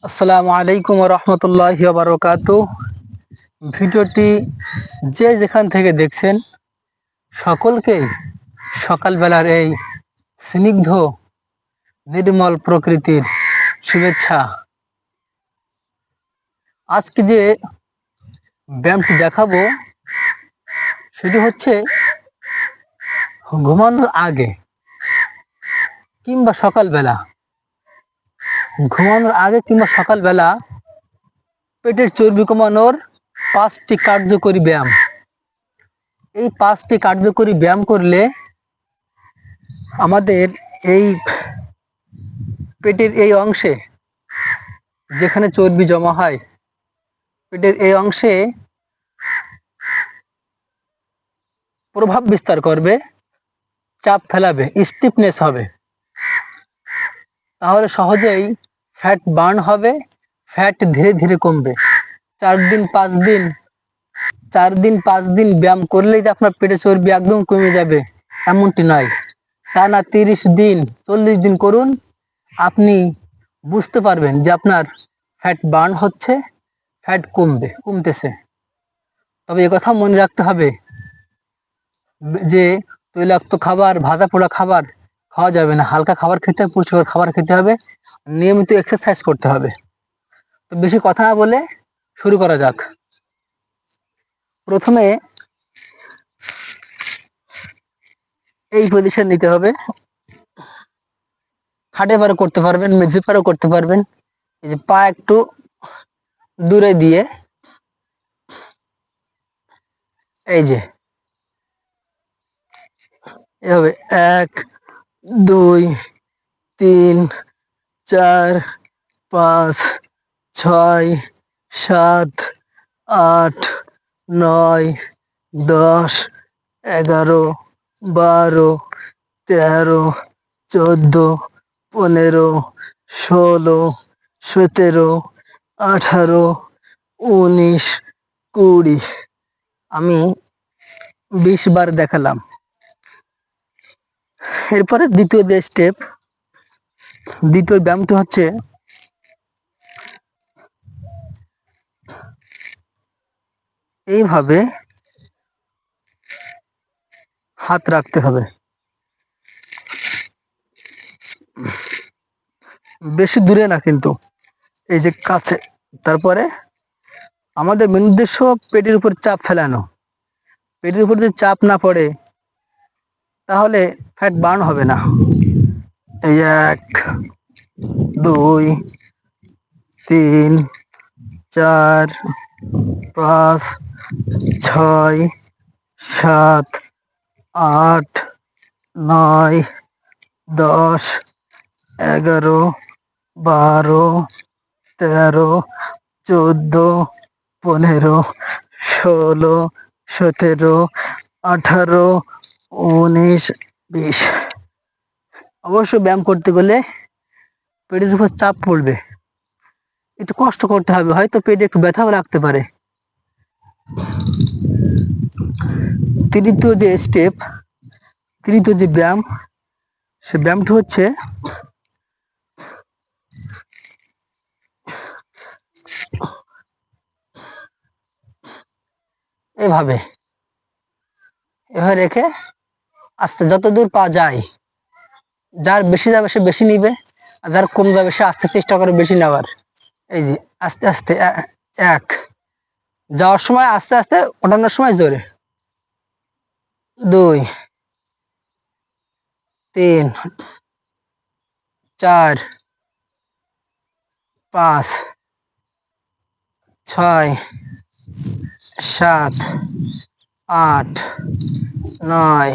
আসসালামু আলাইকুম রহমতুল্লাহ বারকাত। ভিডিওটি যে যেখান থেকে দেখছেন সকলকেই সকালবেলার এই স্নিগ্ধ, নির্মল প্রকৃতির শুভেচ্ছা। আজকে যে ব্যায়ামটি দেখাবো, সেটি হচ্ছে ঘুমানোর আগে কিংবা সকালবেলা ঘুমানোর আগে কিংবা সকালবেলা পেটের চর্বি কমানোর পাঁচটি কার্যকরী ব্যায়াম। এই পাঁচটি কার্যকরী ব্যায়াম করলে আমাদের এই পেটের এই অংশে যেখানে চর্বি জমা হয়, পেটের এই অংশে প্রভাব বিস্তার করবে, চাপ ফেলাবে স্টিফনেস হবে। তাহলে সহজেই ফ্যাট বার্ন হবে ফ্যাট ধীরে ধীরে কমবে। চার দিন, পাঁচ দিন, চার দিন, পাঁচ দিন ব্যায়াম করলেই আপনার পেটে চর্বি একদম কমে যাবে, এমনটি নয়। না তিরিশ দিন, চল্লিশ দিন করুন, আপনি বুঝতে পারবেন যে আপনার ফ্যাট বার্ন হচ্ছে ফ্যাট কমবে, কমতেছে। তবে কথা মনে রাখতে হবে যে তৈলাক্ত খাবার ভাজা পোড়া খাবার খাওয়া যাবে না। হালকা খাবার খেতে হবে, পুষ্টিকর খাবার খেতে হবে, নিয়মিত এক্সারসাইজ করতে হবে। তো বেশি কথা না বলে শুরু করা যাক। প্রথমে এই পজিশন নিতে হবে। হাটে পারও করতে পারবেন, মেঝে পারও করতে পারবেন। এই যে পা একটু দূরে দিয়ে এই যে, এভাবে এক দুই, তিন, চার, পাঁচ, ছয়, সাত, আট, নয়, দশ, এগারো, বারো, তেরো, চোদ্দ, পনেরো, ষোলো, সতেরো, আঠারো, উনিশ, কুড়ি। আমি বিশ বার দেখালাম। এরপরে দ্বিতীয় যে স্টেপ দ্বিতীয় ব্যায়ামটি হচ্ছে এইভাবে হাত রাখতে হবে। বেশি দূরে না কিন্তু, এই যে কাছে। তারপরে আমাদের মেন উদ্দেশ্য পেটের উপর চাপ ফেলানো। পেটের উপর যদি চাপ না পড়ে তাহলে ফ্যাট বার্ন হবে না। এই এক, দুই, তিন, চার, পাঁচ, ছয়, সাত, আট, নয়, দশ, এগারো, বারো, তেরো, চোদ্দ, পনেরো, ষোলো, সতেরো, আঠারো উনিশ, বিশ। অবশ্য ব্যায়াম করতে গেলে পেটের উপর চাপ পড়বে। একটু কষ্ট করতে হবে, হয়তো পেটে একটু ব্যথাও লাগতে পারে। তৃতীয় যে স্টেপ তৃতীয় যে ব্যায়াম, সে ব্যায়ামটি হচ্ছে এভাবে। এভাবে রেখে আস্তে যত দূর পা যায়, যার বেশি যাবে সে বেশি নিবে, আর যার কম যাবে সে আস্তে চেষ্টা করে বেশি নেওয়ার। এই যে, আস্তে আস্তে এক। যাওয়ার সময় আস্তে আস্তে, ওঠানোর সময় জোরে। দুই, তিন, চার, পাঁচ, ছয়, সাত, আট, নয়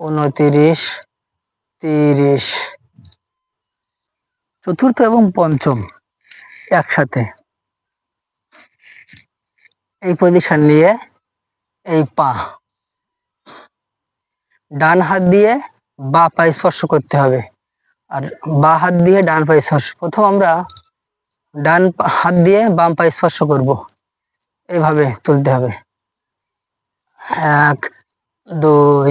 উনতিরিশ, তিরিশ, চতুর্থ এবং পঞ্চম একসাথে। এই পজিশন নিয়ে এই পা। ডান হাত দিয়ে বা পা স্পর্শ করতে হবে। আর বা হাত দিয়ে ডান পা স্পর্শ। প্রথম আমরা ডান হাত দিয়ে বাম পা স্পর্শ করব। এইভাবে তুলতে হবে। এক, দুই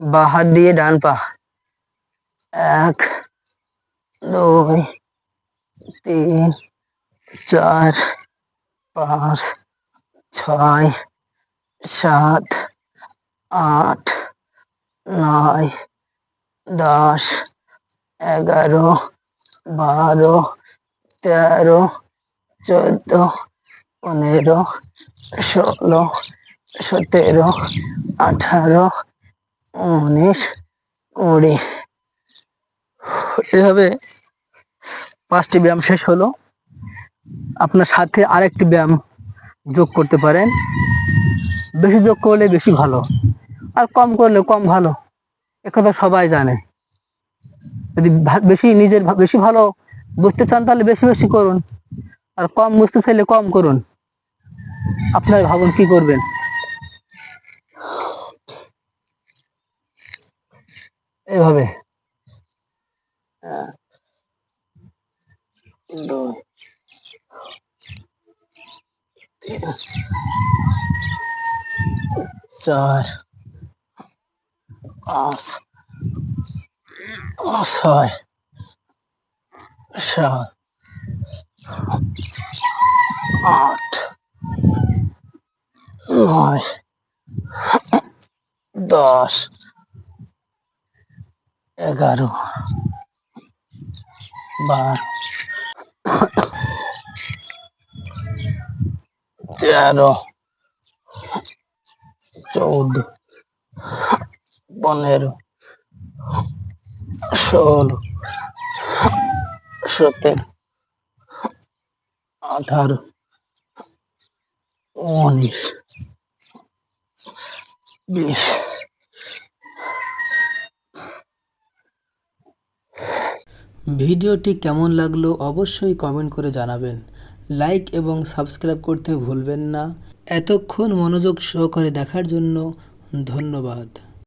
বাহার দিয়ে ডান পা। এক, দুই, তিন, চার, পাঁচ, ছয়, সাত, আট, নয়, দশ, এগারো, বারো, তেরো, চোদ্দ, পনেরো, ষোলো, সতেরো, আঠারো উনিশ কুড়ি এভাবে পাঁচটি ব্যায়াম শেষ হলো। আপনার সাথে আরেকটি ব্যায়াম যোগ করতে পারেন। বেশি যোগ করলে বেশি ভালো, আর কম করলে কম ভালো। একথা সবাই জানে। যদি বেশি নিজের বেশি ভালো বুঝতে চান তাহলে বেশি বেশি করুন। আর কম বুঝতে চাইলে কম করুন। আপনার ভাবুন কি করবেন? এভাবে। দুই তিন চার পাঁচ ছয় সাত আট নয় দশ এগারো বারো তেরো চৌদ্দ পনেরো ষোলো সতেরো আঠারো উনিশ বিশ ভিডিওটি কেমন লাগল অবশ্যই কমেন্ট করে জানাবেন। লাইক এবং সাবস্ক্রাইব করতে ভুলবেন না। এতক্ষণ মনোযোগ সহকারে দেখার জন্য ধন্যবাদ।